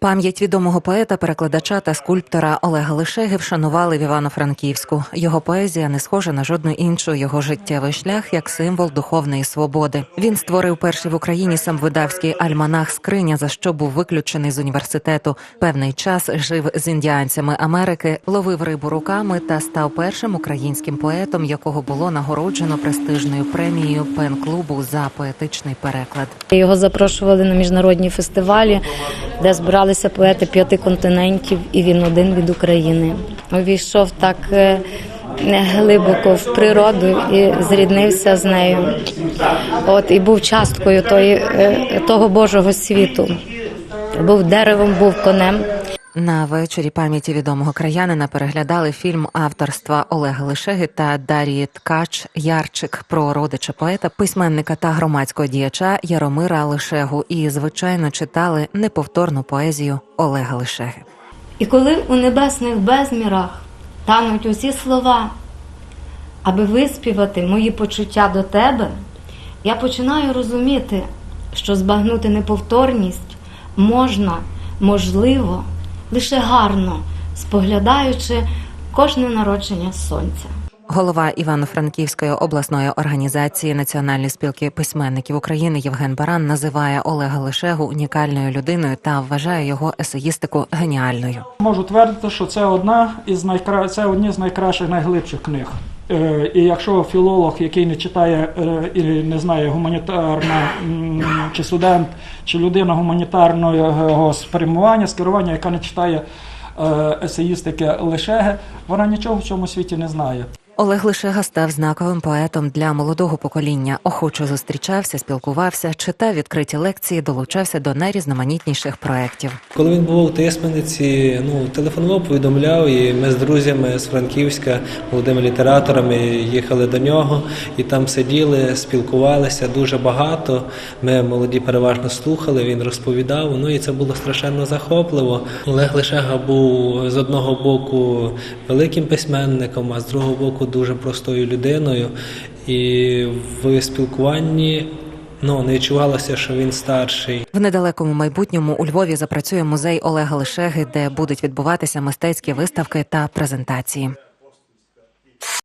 Пам'ять відомого поета, перекладача та скульптора Олега Лишеги вшанували в Івано-Франківську. Його поезія не схожа на жодну іншу. Його життєвий шлях як символ духовної свободи. Він створив перший в Україні самвидавський альманах Скриня, за що був виключений з університету. Певний час жив з індіанцями Америки, ловив рибу руками та став першим українським поетом, якого було нагороджено престижною премією пен-клубу за поетичний переклад. Його запрошували на міжнародні фестивалі, де збиралися поети п'яти континентів, і він один від України. Увійшов так е, глибоко в природу і зріднився з нею. От і був часткою тої, е, того Божого світу. Був деревом, був конем. На вечорі пам'яті відомого краянина переглядали фільм авторства Олега Лишеги та Дарії Ткач Ярчик про родича поета, письменника та громадського діяча Яромира Лишегу і, звичайно, читали неповторну поезію Олега Лишеги. І коли у небесних безмірах тануть усі слова, аби виспівати мої почуття до тебе, я починаю розуміти, що збагнути неповторність можна, можливо, лише гарно, споглядаючи кожне народження сонця. Голова Івано-Франківської обласної організації Національної спілки письменників України Євген Баран називає Олега Лишегу унікальною людиною та вважає його есеїстику геніальною. Можу твердити, що це одна із найкра... це одні з найкращих, найглибших книг. Е, І якщо філолог, який не читає е, і не знає гуманітарна чи студент, чи людина гуманітарного спрямування, скерування, яка не читає е, есеїстики Лишеги, вона нічого в цьому світі не знає. Олег Лишега став знаковим поетом для молодого покоління. Охоче зустрічався, спілкувався, читав відкриті лекції, долучався до найрізноманітніших проєктів. Коли він був у Тисмениці, ну телефонував, повідомляв, і ми з друзями з Франківська, молодими літераторами, їхали до нього і там сиділи, спілкувалися дуже багато. Ми молоді переважно слухали. Він розповідав. Ну і це було страшенно захопливо. Олег Лишега був з одного боку великим письменником, а з другого боку дуже простою людиною. І в спілкуванні ну не відчувалося, що він старший. В недалекому майбутньому у Львові запрацює музей Олега Лишеги, де будуть відбуватися мистецькі виставки та презентації.